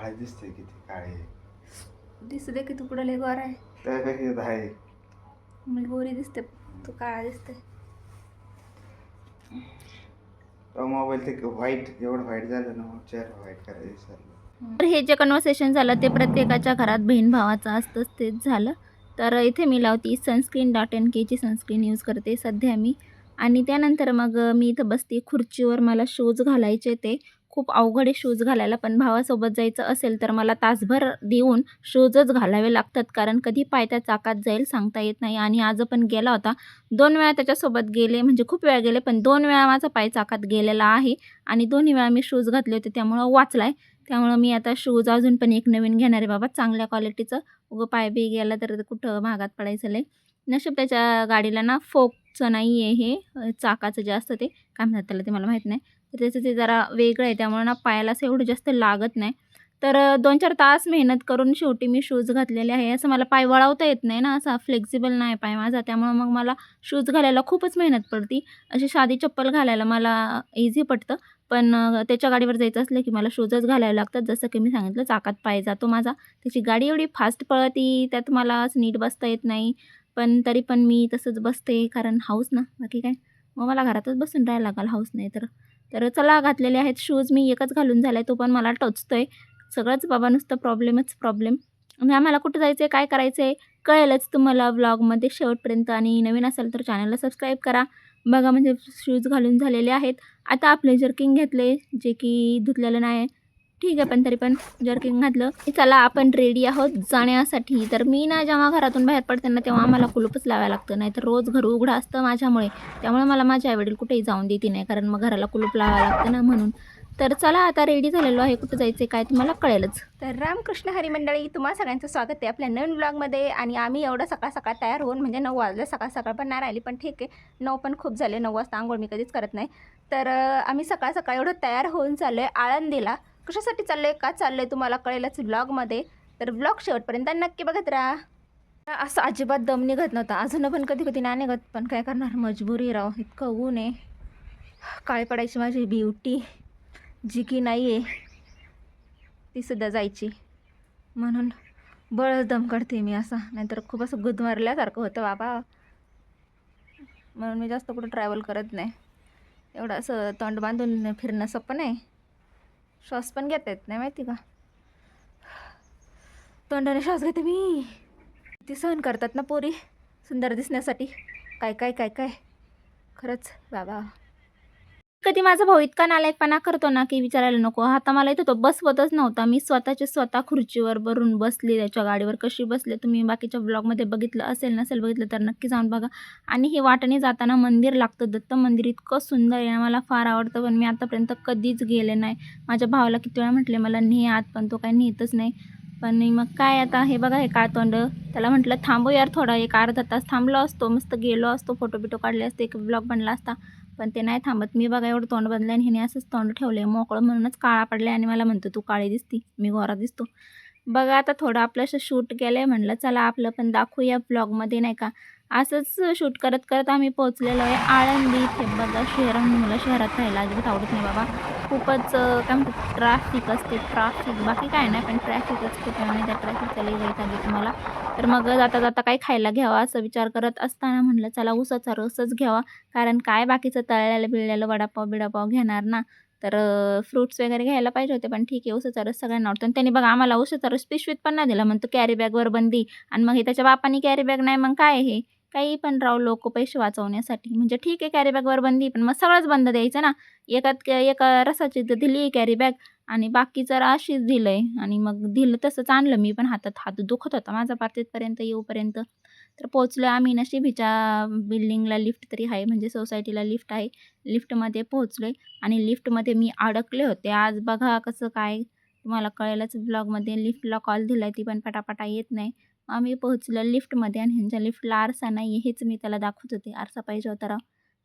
काळे दिसते किती काळे दिसू दे की तू कुठं लय गोर आहे. त्यापेक्षा आहे मी गोरी दिसते तू काळा दिसते. मोबाईल ते व्हाईट एवढं व्हाईट झालं ना मग चेहरा व्हाईट करायचं विसरलो. तर हे जे कन्व्हर्सेशन झालं ते प्रत्येकाच्या घरात बहीण भावाचं असतंच तेच झालं. तर इथे मी लावती सनस्क्रीन डॉट एन केची सनस्क्रीन यूज करते सध्या मी. आणि त्यानंतर मग मी इथं बसते खुर्चीवर मला शूज घालायचे ते. खूप अवघड आहे शूज घालायला पण भावासोबत जायचं असेल तर मला तासभर देऊन शूजच घालावे लागतात. कारण कधी पाय त्या चाकात जाईल सांगता येत नाही. आणि आज पण गेला होता. दोन वेळा त्याच्यासोबत गेले म्हणजे खूप वेळा गेले पण दोन वेळा माझा पाय चाकात गेलेला आहे. आणि दोन्ही वेळा मी शूज घातले होते त्यामुळं वाचला आहे त्यामुळं मी आता शूज अजून पण एक नवीन घेणार आहे बाबा चांगल्या क्वालिटीचं उगं पाय बी गेला तर कुठं महागात पडायचं लय. नशीब त्याच्या गाडीला ना फोकचं नाही आहे हे चाकाचं जे असतं ते. काय म्हणतात त्याला ते मला माहीत नाही. तर त्याचं ते जरा वेगळं आहे. त्यामुळं ना पायाला असं एवढं जास्त लागत नाही. तर दोन चार तास मेहनत करून शेवटी मी शूज घातलेले आहे. असं मला पाय वळवता येत नाही ना. असा फ्लेक्झिबल नाही पाय माझा. त्यामुळं मग मला शूज घालायला खूपच मेहनत पडती. अशी साधी चप्पल घालायला मला इझी पडतं. पण त्याच्या गाडीवर जायचं असलं की मला शूजच घालायला लागतात. जसं की मी सांगितलं चाकात पाय जातो माझा. त्याची गाडी एवढी फास्ट पळती त्यात मला असं नीट बसता येत नाही. पण तरी पण मी तसंच बसते. कारण हाऊस ना. बाकी काय? मग मला घरातच बसून राहायला लागेल. हाऊस नाही तर. तर चला घातलेले आहेत शूज मी एकच घालून झाला आहे तो पण मला टोचतो आहे सगळंच बाबा नुसतं प्रॉब्लेमच प्रॉब्लेम आणि आम्हाला कुठं जायचं आहे काय करायचं आहे कळेलच तुम्हाला व्लॉगमध्ये शेवटपर्यंत. आणि नवीन असेल तर चॅनलला सबस्क्राईब करा. बघा म्हणजे शूज घालून झालेले आहेत. आता आपले जर्किंग घेतले जे की धुतलेलं नाही ठीक आहे पण तरी पण जर्किंग घातलं की चला आपण रेडी आहोत जाण्यासाठी. तर मी ना जेव्हा घरातून बाहेर पडते ना तेव्हा आम्हाला कुलूपच लावायला लागतं नाही तर रोज घर उघडं असतं माझ्यामुळे. त्यामुळे मला माझे आईवडील कुठेही जाऊन देते नाही कारण मग घराला कुलूप लावावं लागतं ना म्हणून. तर चला आता रेडी झालेलो आहे कुठं जायचं काय तुम्हाला कळेलच. तर रामकृष्ण हरी मंडळी तुम्हाला सगळ्यांचं स्वागत आहे आपल्या नवीन ब्लॉगमध्ये आणि आम्ही एवढं सकाळ सकाळ तयार होऊन म्हणजे नऊ वाजले सकाळ सकाळ पण नाही राहिली पण ठीक आहे. नऊ पण खूप झाले नऊ वाजता आंघोळ मी कधीच करत नाही. तर आम्ही सकाळ सकाळ एवढं तयार होऊन चाललो आहे आळंदीला. कशासाठी चाललं आहे का चाललं आहे तुम्हाला कळेलच ब्लॉगमध्ये तर ब्लॉग शेवटपर्यंत नक्की बघत राहा. असं अजिबात दम निघत नव्हता. अजून पण कधी कधी नाही निघत. पण काय करणार? मजबुरी राव इतकं ऊन आहे. काळी पडायची माझी ब्युटी जी की नाही आहे तीसुद्धा जायची. म्हणून बळच दम करते मी असा. नाहीतर खूप असं गुदमारल्यासारखं होतं बाबा. म्हणून मी जास्त कुठं ट्रॅव्हल करत नाही. एवढं असं तोंड बांधून फिरणं सोपं नाही. श्वास पण घेता येत नाही माहिती का? तोंडाने श्वास घेते मी. ती सहन करतात ना पोरी? सुंदर दिसण्यासाठी. काय काय काय काय? खरंच बाबा. कधी माझा भाऊ इतका नालायकपणा करतो ना की विचारायला नको. आता मला इथं तो बसवतच नव्हता. मी स्वतःच्या स्वतः खुर्चीवर भरून बसली त्याच्या गाडीवर. कशी बसले? तुम्ही बाकीच्या ब्लॉगमध्ये बघितलं असेल नसेल बघितलं तर नक्की जाऊन बघा. आणि हे वाटाने जाताना मंदिर लागतं. दत्त मंदिर इतकं सुंदर आहे मला फार आवडतं. पण मी आतापर्यंत कधीच गेले नाही. माझ्या भावाला किती वेळा म्हटले मला ने आत पण तो काही नेतच नाही. पण मग काय आता हे बघा हे काळतोंड त्याला म्हटलं थांबू यार थोडा एक अर्धा तास थांबलो असतो. मस्त गेलो असतो. फोटो बिटो काढले असते. एक ब्लॉग बनला असता. पण ते नाही थांबत. मी बघा एवढं तोंड बदलं आणि हिने असंच तोंड ठेवलं आहे मोकळं म्हणूनच काळा पडला आणि मला म्हणतो तू काळी दिसती. मी गोरा दिसतो. बघा आता थोडं आपलं असं शूट केलं आहे म्हणलं चला आपलं पण दाखवूया ब्लॉगमध्ये नाही का? असंच शूट करत करत आम्ही पोहोचलेलो आहे. आळंदी इथे बघा शहर मला शहरात राहायला अजिबात आवडत नाही बाबा. खूपच काय म्हणतात ट्रॅफिक असते ट्रॅफिक बाकी काय नाही पण ट्रॅफिकच खूप आहे आणि त्या ट्रॅफिकचा लई वेळ आली तुम्हाला. तर मग जाता जाता काय खायला घ्यावा असं विचार करत असताना म्हटलं चला उसाचा रसच घ्यावा. कारण काय बाकीचं तळलेलं बिळलेलं वडापाव बिडापाव घेणार ना? तर फ्रूट्स वगैरे घ्यायला पाहिजे होते पण ठीक आहे उसाचा रस सगळ्यांना आवडतो. आणि त्यांनी बघा आम्हाला उसाचा रस पिशवीत पण नाही दिला. म्हणतो कॅरी बॅगवर बंदी. आणि मग हे त्याच्या बापाने कॅरी बॅग नाही मग काय हे? काही पण राव लोक पैसे वाचवण्यासाठी. म्हणजे ठीक आहे कॅरीबॅगवर बंदी पण मग सगळंच बंद द्यायचं ना. एकात एका रसाची तर दिली कॅरीबॅग आणि बाकीचं अशीच दिलं आहे आणि मग दिलं तसंच आणलं मी पण हातात. हात दुखत होता माझा पार तिथपर्यंत येऊपर्यंत. तर पोचलो आम्ही नशिबीच्या बिल्डिंगला लिफ्ट तरी आहे म्हणजे सोसायटीला लिफ्ट आहे. लिफ्टमध्ये पोहोचलो आहे आणि लिफ्टमध्ये मी अडकले होते. आज बघा कसं काय तुम्हाला कळेलच ब्लॉगमध्ये लिफ्टला कॉल दिला आहे ती पण पटापटा येत नाही. आम्ही पोहोचलो लिफ्टमध्ये आणि ह्यांच्या लिफ्टला आरसा नाही आहे हेच मी त्याला दाखवत होते. आरसा पाहिजे होता राव.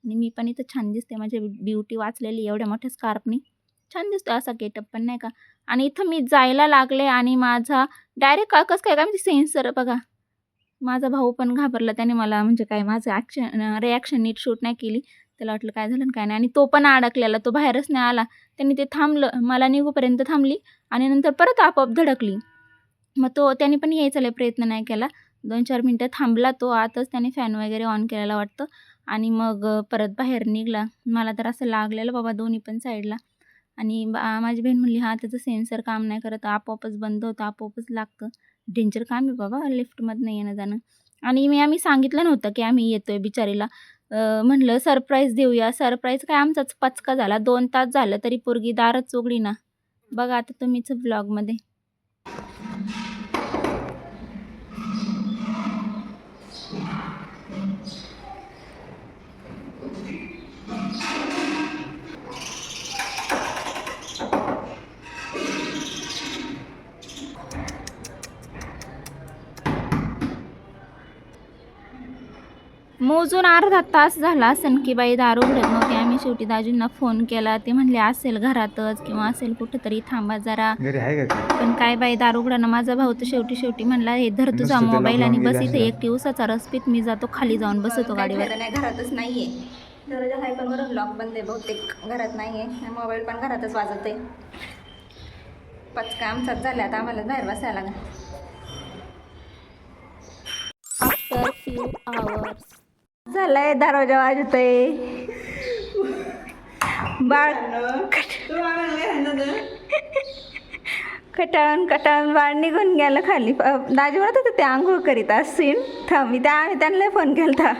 आणि मी पण इथं छान दिसते माझी ब्युटी वाचलेली एवढ्या मोठ्या स्कार्पनी. छान दिसतो असा गेटअप पण नाही का? आणि इथं मी जायला लागले आणि माझा डायरेक्ट कसं काय काय म्हणजे सेन्सर बघा. माझा भाऊ पण घाबरला त्याने मला म्हणजे काय माझं ॲक्शन रिॲक्शन नीट शूट नाही केली. त्याला वाटलं काय झालं काय नाही. आणि तो पण अडकलेला तो बाहेरच नाही आला. त्यांनी ते थांबलं मला निघूपर्यंत थांबली आणि नंतर परत आपोआप धडकली. मग तो त्याने पण यायचा लय प्रयत्न नाही केला. दोन चार मिनटं थांबला तो आतच त्याने फॅन वगैरे ऑन केलेला वाटतं. आणि मग परत बाहेर निघला. मला तर असं लागलेलं बाबा दोन्ही पण साईडला आणि बा माझी बहीण म्हणली हा त्याचं सेन्सर काम नाही करत. आपोआपच बंद होतं आपोआपच लागतं. डेंजर काम आहे बाबा लिफ्टमधनं येणं जाणं. आणि मी आम्ही सांगितलं नव्हतं की आम्ही येतो आहे बिचारीला म्हणलं सरप्राईज देऊया. सरप्राईज काय आमचाच पचका झाला. दोन तास झालं तरी पोरगी दारच उघडी ना. बघा आता तुम्हीच ब्लॉगमध्ये मोजून अर्धा तास झाला असेल की बाई दारू उघडत नव्हती आम्ही शेवटी दाजींना फोन केला. ते म्हणले असेल घरातच किंवा असेल कुठंतरी थांबा जरा. घरी आहे का पण काय बाई दारू उघडणं माझा भाऊ तर शेवटी शेवटी म्हणला हे धर तुझा मोबाईल आणि बस इथे. एक दिवसाचा रसपीत मी जातो खाली जाऊन बसतो गाडीवर. नाही घरातच नाहीये. दरवाजा आहे पण बरं लॉक बंद आहे बहुतेक. घरात नाहीये. मोबाईल पण घरातच वाजत आहे पचका आमचाच झाला. आता आम्हाला बाहेर बसायला लागला आफ्टर फ्यू आवर्स झालंय दरवाजा वाजतोय. बाळ कटाळून कटाळून बाळ निघून गेलं खाली. दाजी म्हणत होते ते आंघोळ करीत असतील थांब मी त्या आम्ही त्यांना फोन केला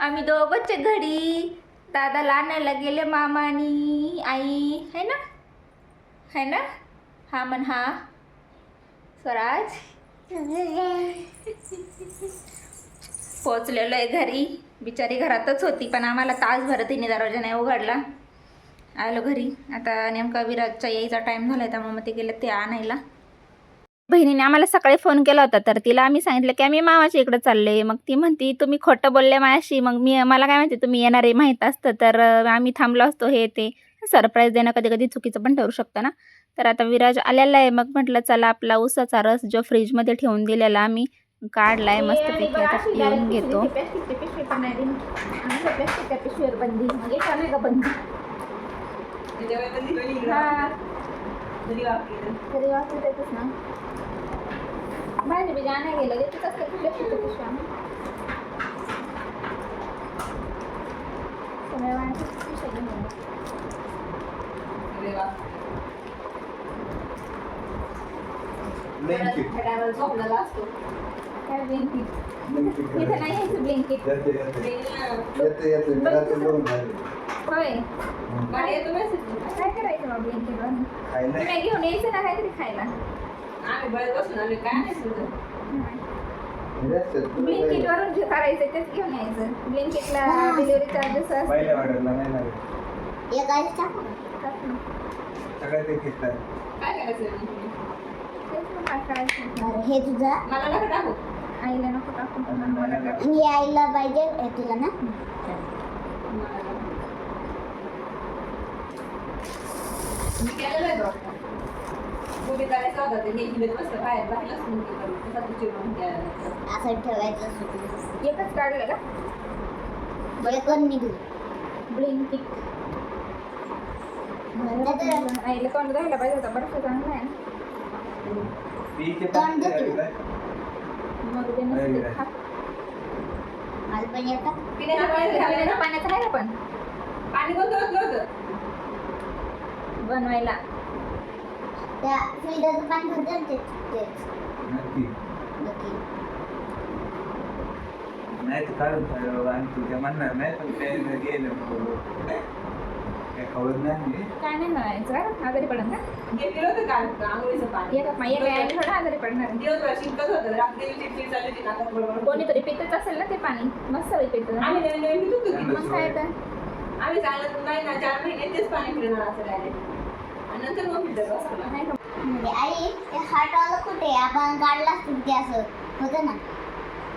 आम्ही दोघंच घडी दादाला आणायला गेले मामा आणि आई. है ना? है ना? हा म्हण हा. स्वराज? पोचलेलो आहे घरी. बिचारी घरातच होती पण आम्हाला तासभर तिने दरवाजा नाही उघडला. आलो घरी. आता नेमका विराजचा यायचा टाईम झाला त्यामुळे मग ते गेलं ते आणायला. बहिणीने आम्हाला सकाळी फोन केला होता तर तिला आम्ही सांगितलं की आम्ही मामाच्या इकडे चालले मग ती म्हणती तुम्ही खोटं बोलले माझ्याशी मग मी मला काय माहिती तुम्ही येणार आहे माहीत असतं तर आम्ही थांबलो असतो हे ते. सरप्राईज देणं कधी कधी चुकीचं पण ठरू शकतं ना. तर आता विराज आलेला आहे. मग म्हटलं चला आपला उसाचा रस जो फ्रीजमध्ये ठेवून दिलेला आम्ही काढला आहे मस्तपैकी आता पिऊन घेतो. ना. पिशव्या घेऊन आलो. काय ब्लिंकिट इथं नाही यायचं ब्लिंकिट होय काय करायचं मग ब्लिंकिटवर तुम्ही घेऊन यायचं ना काहीतरी खायला ब्लिंकिट वरून जे करायचं तेच घेऊन यायचं ब्लिंकिटला डिलिव्हरी चार्जेस पहिल्या ऑर्डरला नाही लागत असतात घेतलं तेच मग काय करायचं? हे तुझं? मला नका टाकू. आईला नको टाकून मला. मी आईला पाहिजे हे तुला ना? मी केलेलं आहे डॉक्टर मुली करायचं होतं ते बसलं बाहेर तसा तू असं ठेवायचं सुटलं एकच काढलं का? बरं कोण निघू ब्लिंकिट. आईला तोंड द्यायला पाहिजे होता बरं चांगला आहे तोंड मग ते नसते खा. मला पण येतं पाण्यात घालायला पाण्याचं पण पाणी कोणतं ओतलं होतं बनवायला त्या फिल्टरचं पाणी भरतं ना ते तेच नक्की नक्की नाही तर काढून ठेवलं आणि तुझ्या म्हणणार नाही पण ते गेलं काय खवत नाही मी. काय नाही म्हणायचं. का आजारी पडत ना. घेतलेलं होतं काल आंघोळीचं पाणी एका थोडं आजारी पडणार दिवसभर शिंकत होतं. रात्री चिडचिड चालली होती नाकात बडबड. कोणीतरी पितच असेल ना ते पाणी. मस्त पित आम्ही नवीन नवीन पित होतो की. मग काय तर आम्ही चालत नाही ना चार महिने तेच पाणी पिणार असं डायरेक्ट आणि नंतर मग फिल्टर बसवलं नाही का? म्हणजे आई ते कुठे आपण काढलं असतं ते असं? होतं ना?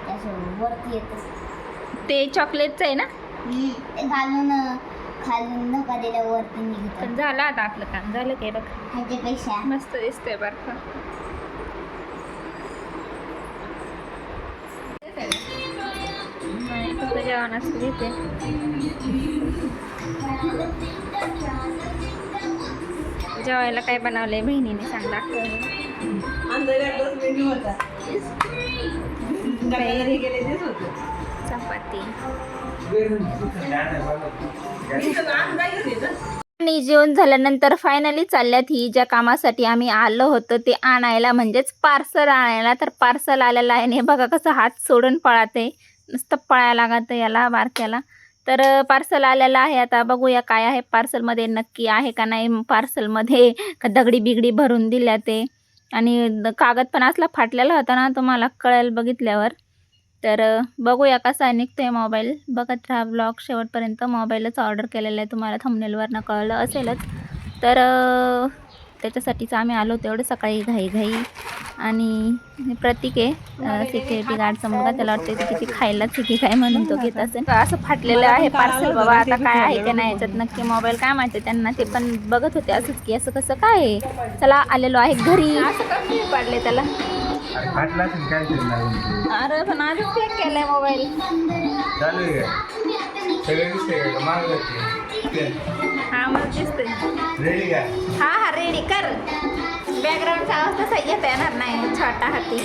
ते असं वरती येतं ते चॉकलेटचं आहे ना? ते घालून अं, खालून धक्का दिल्या वरती निघतं. पण झालं आता आपलं काम. झालं काय बघ. ह्याच्यापेक्षा मस्त दिसतंय बरं का. फक्त जेवणाचं घेते. जेवायला काय बनवलंय बहिणीने सांग दाखव. चपाती. आणि जेवण झाल्यानंतर फायनली चालल्यात ही ज्या कामासाठी आम्ही आलो होतो ते आणायला म्हणजेच पार्सल आणायला. तर पार्सल आलेलं आहे आणि हे बघा कसं हात सोडून पळाते नुसतं पळायला लागतं याला बारक्याला. तर पार्सल आलेलं आहे. आता बघूया काय आहे. पार्सलमध्ये नक्की आहे का नाही? पार्सलमध्ये का दगडी बिगडी भरून दिल्या ते. आणि कागद पण असला फाटलेला होता ना तुम्हाला कळेल बघितल्यावर. तर बघूया कसा निघतोय मोबाईल. बघत राहा ब्लॉग शेवटपर्यंत. मोबाईलच ऑर्डर केलेला आहे. तुम्हाला थंबनेलवरनं कळलं असेलच. तर त्याच्यासाठीच आम्ही आलो तेवढं सकाळी घाई घाई. आणि प्रतीक आहे सिक्युरिटी गार्डचा मुलगा त्याला वाटतं की किती खायला की काय म्हणून तो घेत असेल. असं फाटलेलं आहे पार्सल बाबा आता काय आहे ते नाही याच्यात नक्की मोबाईल काय माहिती त्यांना ते पण बघत होते असंच की असं कसं काय आहे. चला आलेलो आहे घरी. असं पाडले त्याला? अरे पण फेक केलाय मोबाईल हा मला दिसतोय. रेडी का? हा हा रेडी कर. बॅकग्राऊंडचा आवाज तसा येता येणार नाही छोटा हाती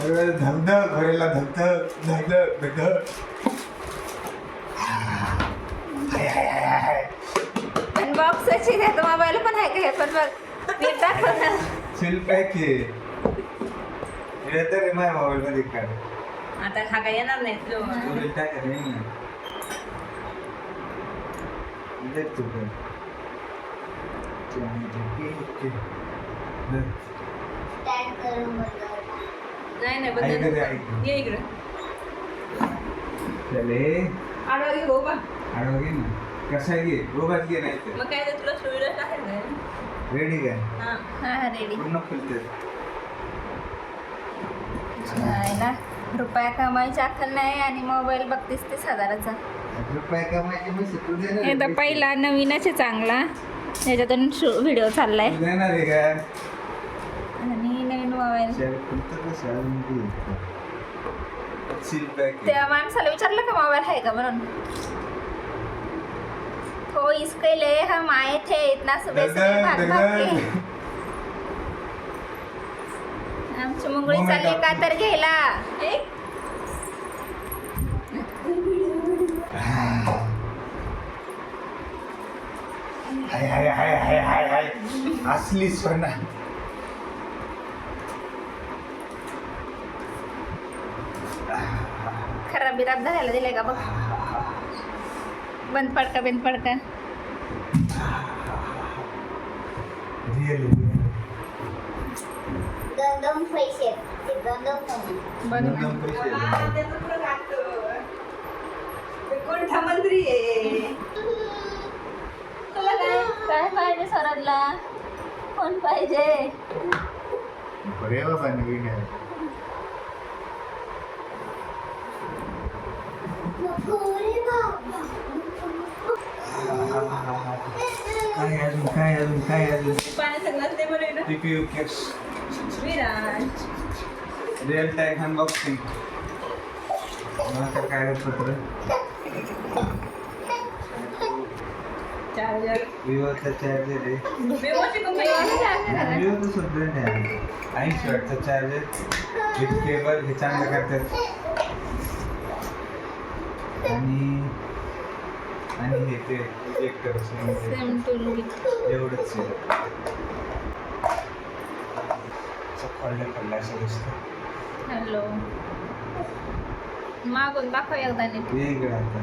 अरे धगधग घरेला धगधग धगधग धगधग आणि बॉक्सची घेतो मोबाईल पण आहे का हे पण बघ? नीट दाखव ना आहे हे तर आहे माझ्या मोबाईल मध्ये काढ आता हा काय येणार नाही ना देख तू नाही नाही बदल. ये इकडे. चले. आडवा घे आडवा घे ना. कसा घे? रोगात घे नाही मग काय तुला टाकेल नाही रेडी काय हा हा हा रेडी पूर्ण फुलते ना रुपया कमायची अक्कल नाही आणि मोबाईल बघतीस तीस हजाराचा रुपये कमायचे देणार हे तर. पहिला नवीनच आहे चांगला त्याच्यातून शो व्हिडिओ चाललाय देणार आहे का आणि नवीन मोबाईल. त्या माणसाला विचारलं का मोबाईल आहे का म्हणून हो इसके लिए हम आए थे इतना सुबह सुबह भाग भाग के. आमची मुंगळी मुंगळी चालली का कापली. तर घ्यायला हाय हाय हाय हाय हाय हाय। असली सोना। खराब बिराब झालेला दिलाय का बघ? बंद पडका बंद पडका दोन दोन पैसे ते दोन दोन पैसे. कोणता मंत्री काय? पाहिजे सरदला? कोण पाहिजे? बरे बाबा नवीन आहे. नको रे बाबा. काय अजून काय अजून काय अजून. TPU case real time unboxing मला तर कागदपत्र चार्जर विवोचा चार्जर आहे विवोची सुद्धा नाही ऐंशी वॅटचा चार्जर विथ केबल हे चांगलं करतात आणि आणि हे ते सेम टू एवढंच आहे. खोलल्या खोलल्या असं दिसतं. हॅलो मागून दाखव एकदा नीट. वेगळं आता.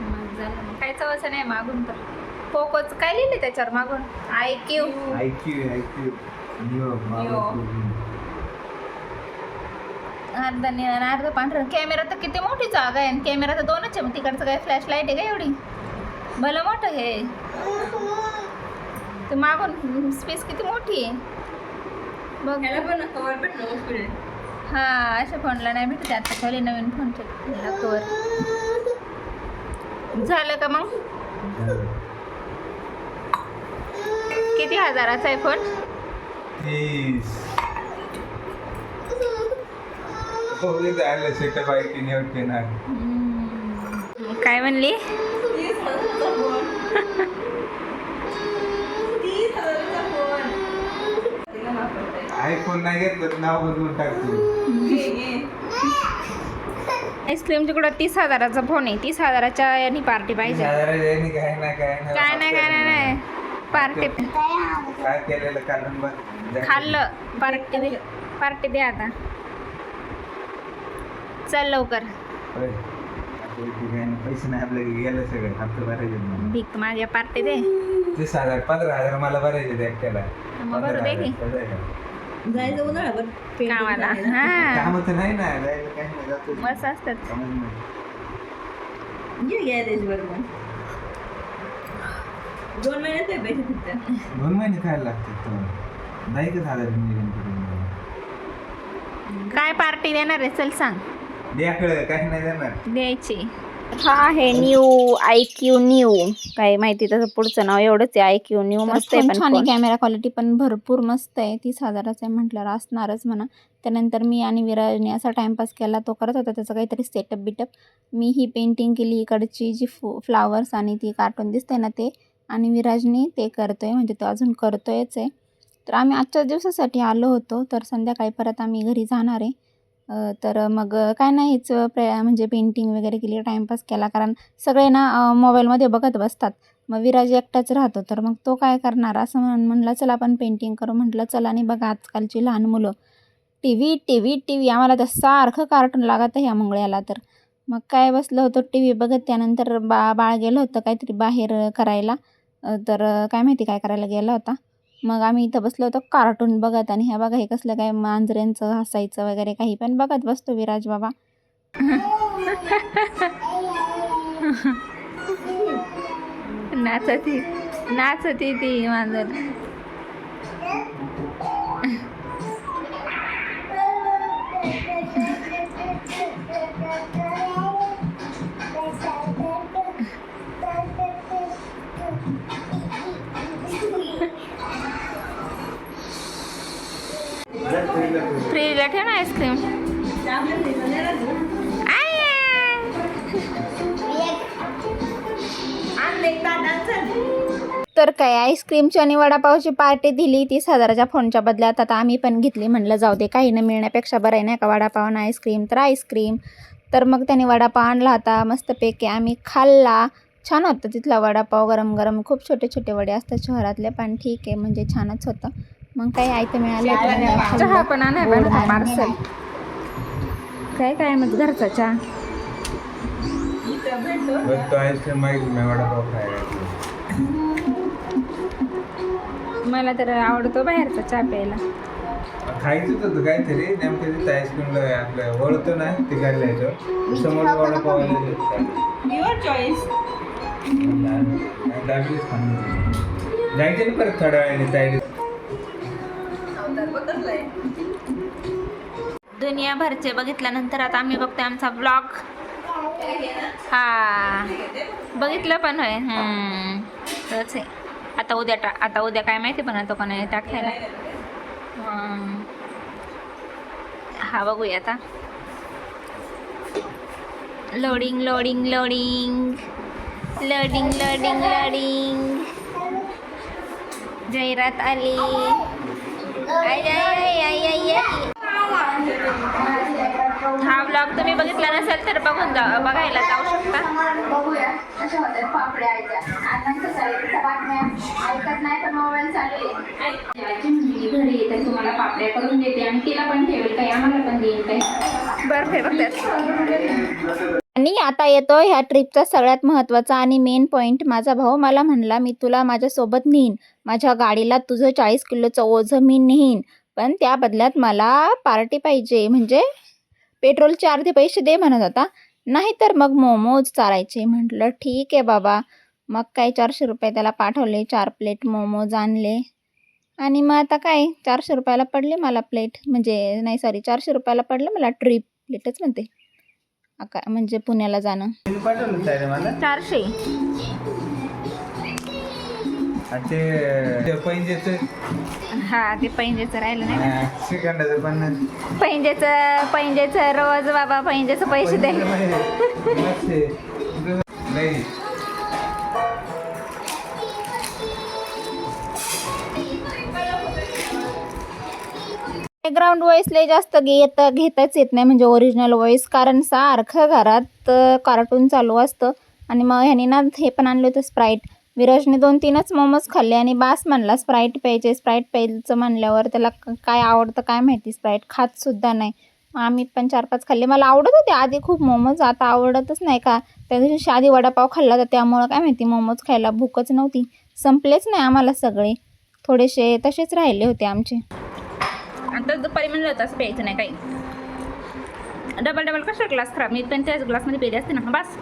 मग झालं. काय चवायचं नाही मागून तर. पोकोच काय लिहिले त्याच्यावर मागून? I Q iQOO iQOO Neo Neo. अर्धा निळा आणि अर्धा पांढरा. कॅमेरा तर किती मोठी जागा आहे कॅमेरा तर दोनच आहे. मग तिकडचं काय फ्लॅश लाइट आहे का एवढी? भलं मोठं हे. ते मागून स्पेस किती मोठी आहे? बघ. हा अशा फोनला नाही भेटत. आता खाली नवीन फोनच्या कवर झालं का मग? किती हजाराचा आहे फोन तीस हो ते झालं सेटअप आहे की नाही. वाटते ना काय म्हणली? आयफोन नाही घेतलं नाव बदलून टाकतो. आईस्क्रीम तिकडं तीस हजाराचा फोन आहे. तीस हजाराच्या यानी पार्टी पाहिजे. काय ना काय ना काय नाही काय नाही नाही. पार्टी काय केलेलं कारण खाल्लं. पार्टी दे. पार्टी दे आता. चल लवकर. पैसे नाही आपल्या गेलं सगळं हप्ते भरायचे मला भीक माझ्या पार्टी दे. तीस हजार पंधरा हजार मला भरायचे ते एकट्याला. मग दे की. पंधरा हजार. जायचं उन्हाळ्याभर पेंट कामाला. करायला. हा. कामं तर नाही ना जायला काही नाही जातो मस्त असतात. कामच नाही. ये गॅरेज वर मग दोन महिन्यात आहे पैसे तिथं दोन महिने खायला लागतात तुम्हाला हजार काय पार्टी देणार आहे? चल सांग. द्याकडं काही नाही देणार. द्यायची हा आहे न्यू आय क्यू न्यू. काय माहिती त्याचं पुढचं नाव एवढंच आहे. आय क्यू न्यू मस्त आहे पण छान कॅमेरा क्वालिटी पण भरपूर मस्त आहे. तीस हजाराचं आहे म्हटल्यावर असणारच म्हणा. त्यानंतर मी आणि विराजने असा टाइमपास केला. तो करत होता त्याचं काहीतरी सेटअप बिटअप मी ही पेंटिंग केली इकडची जी फु फ्लावर्स आणि ती कार्टून दिसते ना ते. आणि विराजने ते करतोय. म्हणजे तो अजून करतोयच आहे. तर आम्ही आजच्याच दिवसासाठी आलो होतो. तर संध्याकाळी परत आम्ही घरी जाणार आहे. तर मग काय नाहीच प्रया म्हणजे पेंटिंग वगैरे केली टाईमपास केला. कारण सगळे ना मोबाईलमध्ये बघत बसतात. मग विराज एकटाच राहतो तर मग तो काय करणार? असं म्हण म्हटलं चला आपण पेंटिंग करू. म्हटलं चला आणि बघा आजकालची लहान मुलं. T V T V T V आम्हाला तर सारखं कार्टून लागत ह्या मंगळ्याला तर. मग काय बसलं होतं टी व्ही बघत त्यानंतर बा बाळ गेलं होतं काहीतरी बाहेर करायला. तर काय माहिती काय करायला गेला होता. मग आम्ही इथं बसलो होतो कार्टून बघत आणि ह्या बघा हे कसलं काय मांजऱ्यांचं हसायचं वगैरे काही पण बघत बसतो विराज बाबा. नाचती नाचती ती मांजर. फ्रीजला ठेव ना आईस्क्रीम तर काय आईस्क्रीमची आणि वडापावची पार्टी दिली तीस हजाराच्या फोनच्या बदल्यात. आता आम्ही पण घेतली म्हणलं जाऊ दे काही न मिळण्यापेक्षा बरं आहे नाही का? वडापाव आणि आईस्क्रीम तर आईस्क्रीम तर मग त्याने वडापाव आणला होता मस्तपैकी आम्ही खाल्ला. छान होतं तिथला वडापाव गरम गरम खूप छोटे छोटे वडे असतात शहरातले पण ठीक आहे म्हणजे छानच होतं. मग काही आयतं मिळालं चहा पण आणाय पार्सल काय काय मग घरचा चहा? मला तर आवडतो बाहेरचा चहा प्यायला. खायचंच होतं काहीतरी नेमकं तिथं आईस्क्रीमला आपलं वळतो ना ते घायला यायचं समोर वडापाव युअर चॉईस जायचं. परत थोड्या वेळाने ताईडे दुनियाभरचे बघितल्यानंतर आता आम्ही बघतोय आमचा ब्लॉग हा. बघितलं पण होय. हम्म. आहे. आता उद्या टा आता उद्या काय माहिती पण आता कोणा टाकायला हा बघूया आता. Loading loading loading loading loading loading जाहिरात आली. हा ब्लॉग तुम्ही बघितला नसेल तर बघून जा बघायला जाऊ शकता. बघूया. कशा होत्या? पापड्या आईच्या आता कसं आहे तिच्या बातम्या. ऐकत नाही तर मोबाईल चालू आहे. मी घरी येते तुम्हाला पापड्या करून देते. आणि तिला पण ठेवेल काही आम्हाला पण देईल काही. बर्फ आहे बघ आणि आता येतो ह्या ट्रिपचा सगळ्यात महत्त्वाचा आणि मेन पॉईंट माझा भाऊ मला म्हणला मी तुला माझ्यासोबत नेईन. माझ्या गाडीला तुझं चाळीस किलोचं ओझं मी नेईन. पण त्या बदल्यात मला पार्टी पाहिजे. म्हणजे पेट्रोलचे अर्धे पैसे दे म्हणत होता. नाहीतर मग मोमोज चालायचे म्हटलं ठीक आहे बाबा. मग काय चारशे रुपये त्याला पाठवले चार प्लेट मोमोज आणले. आणि मग आता काय? चारशे रुपयाला पडले मला प्लेट. म्हणजे नाही सॉरी चारशे रुपयाला पडलं मला ट्रिप. प्लेटच म्हणते. अका म्हणजे पुण्याला जाणं. चारशे. पैंजेचं? हा ते पैंजेचं राहिलं नाही पैंजेचं पैंजेचं रोज बाबा पैंजेचं पैसे दे. बॅकग्राऊंड वॉईस लय जास्त घेत घेताच येत नाही म्हणजे ओरिजिनल वॉईस कारण सारखं घरात कार्टून चालू असतं. आणि मग ह्यानी ना हे पण आणलं होतं स्प्राईट विराजने दोन तीनच मोमोज खाल्ले आणि बास म्हणला स्प्राईट प्यायचे स्प्राईट प्यायचं म्हणल्यावर त्याला काय आवडतं काय माहिती स्प्राईट खातसुद्धा नाही. आम्ही पण चार पाच खाल्ले. मला आवडत होते आधी खूप मोमोज आता आवडतच नाही का? त्या दिवशी आधी वडापाव खाल्ला तर त्यामुळं काय माहिती मोमोज खायला भूकच नव्हती. संपलेच नाही आम्हाला सगळे. थोडेसे तसेच राहिले होते आमचे. आणि तर दुपारी म्हणलं होतं असं प्यायचं नाही काही डबल डबल कशा ग्लास खराब मी पण त्याच ग्लासमध्ये पेले असते ना बस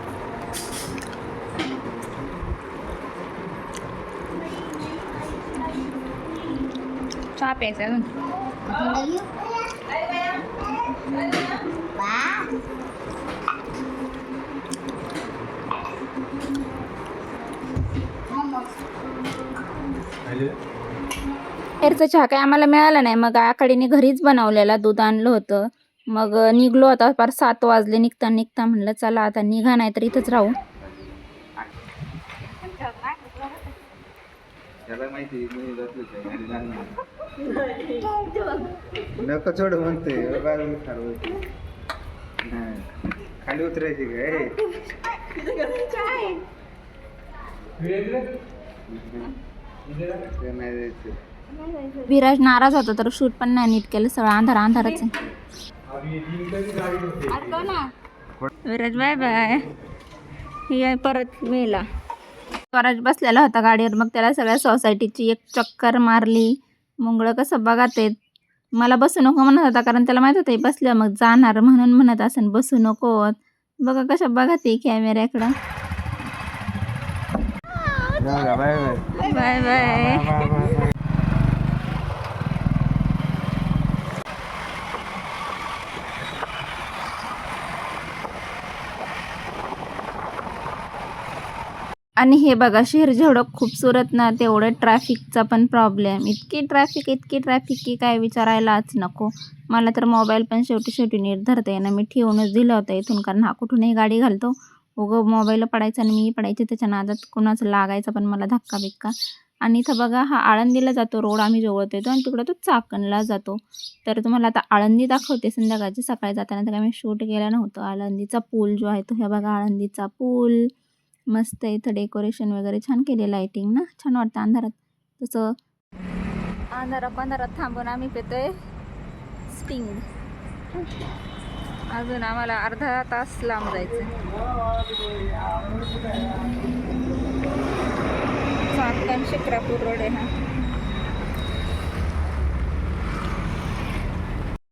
चहा प्यायचा अजून थोडं घेऊ वा मोमोज बाहेरचा चहा काय आम्हाला मिळाला नाही. मग आकडीने घरीच बनवलेला दूध आणलं होतं. मग निघलो आता पार सात वाजले. निघता निघता म्हणलं चला आता निघा नाही तर इथंच राहू. नको सोड म्हणते. खाली उतरायची काय नाही जायचं विराज नाराज होता तर शूट पण नाही नीट केलं सगळं अंधार अंधारच आहे. विराज बाय बाय ये परत मेला. स्वराज बसलेला होता गाडीवर मग त्याला सगळ्या सोसायटीची एक चक्कर मारली. मुंगळं कसं बघा ते मला बसू नको म्हणत होता कारण त्याला माहीत होतं हे बसलं मग जाणार म्हणून म्हणत असेल बसू नको. बघा कशा बघा ते कॅमेऱ्याकडं बाय बाय बाय बाय आणि हे बघा शहर जेवढं खूपसूरत ना तेवढं ट्रॅफिकचा पण प्रॉब्लेम इतकी ट्रॅफिक इतकी ट्रॅफिक की काय विचारायलाच नको. मला तर मोबाईल पण शेवटी शेवटी नीट धरता येईना. मी ठेवूनच दिलं होतं इथून कारण हा कुठूनही गाडी घालतो. उगं मोबाईल पडायचा आणि मी पडायची त्याच्या नादात कुणाचं लागायचा पण मला धक्का बिक्का. आणि इथं बघा हा आळंदीला जातो रोड आम्ही जवळत येतो आणि तिकडं तो चाकणला जातो. तर तुम्हाला आता आळंदी दाखवते संध्याकाळची सकाळी जाताना तर काय मी शूट केलं नव्हतं. आळंदीचा पूल जो आहे तो हे बघा आळंदीचा पूल. मस्त आहे इथं डेकोरेशन वगैरे छान केले लायटिंग ना. छान वाटतं अंधारात. तसं अंधारात अंधारात थांबून आम्ही पेतोय स्टिंग अजून आम्हाला अर्धा तास लांब जायचं चाकण शिक्रापूर रोड आहे हा.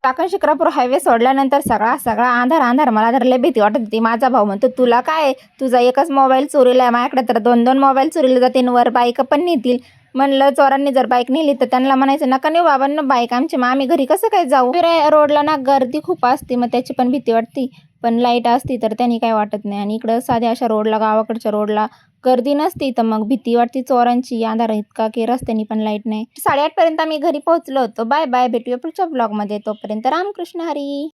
चाकण शिक्रापूर हायवे सोडल्यानंतर सगळा सगळा अंधार अंधार. मला धरले लय भीती वाटत होती. माझा भाऊ म्हणतो तुला काय? तुझा एकच मोबाईल चोरीला आहे. माझ्याकडे तर दोन दोन मोबाईल चोरीला जातील. वर बाईक पण नेतील. म्हणलं चोरांनी जर बाईक नेली तर त्यांना म्हणायचं नका नेऊ बाबांना बाईक आमची. मग आम्ही घरी कसं काय जाऊ? रोडला ना गर्दी खूप असते. मग त्याची पण भीती वाटते. पण लाइट असती तर त्यांनी काय वाटत नाही. आणि इकडं साध्या अशा रोडला गावाकडच्या रोडला गर्दी नसती तर मग भीती वाटती. चोरांची आधार इतका की रस्त्यानी पण लाइट नाही. साडेआठपर्यंत आम्ही घरी पोहोचलो होतो. Bye bye. भेटूया पुढच्या ब्लॉगमध्ये. तोपर्यंत रामकृष्ण हरी.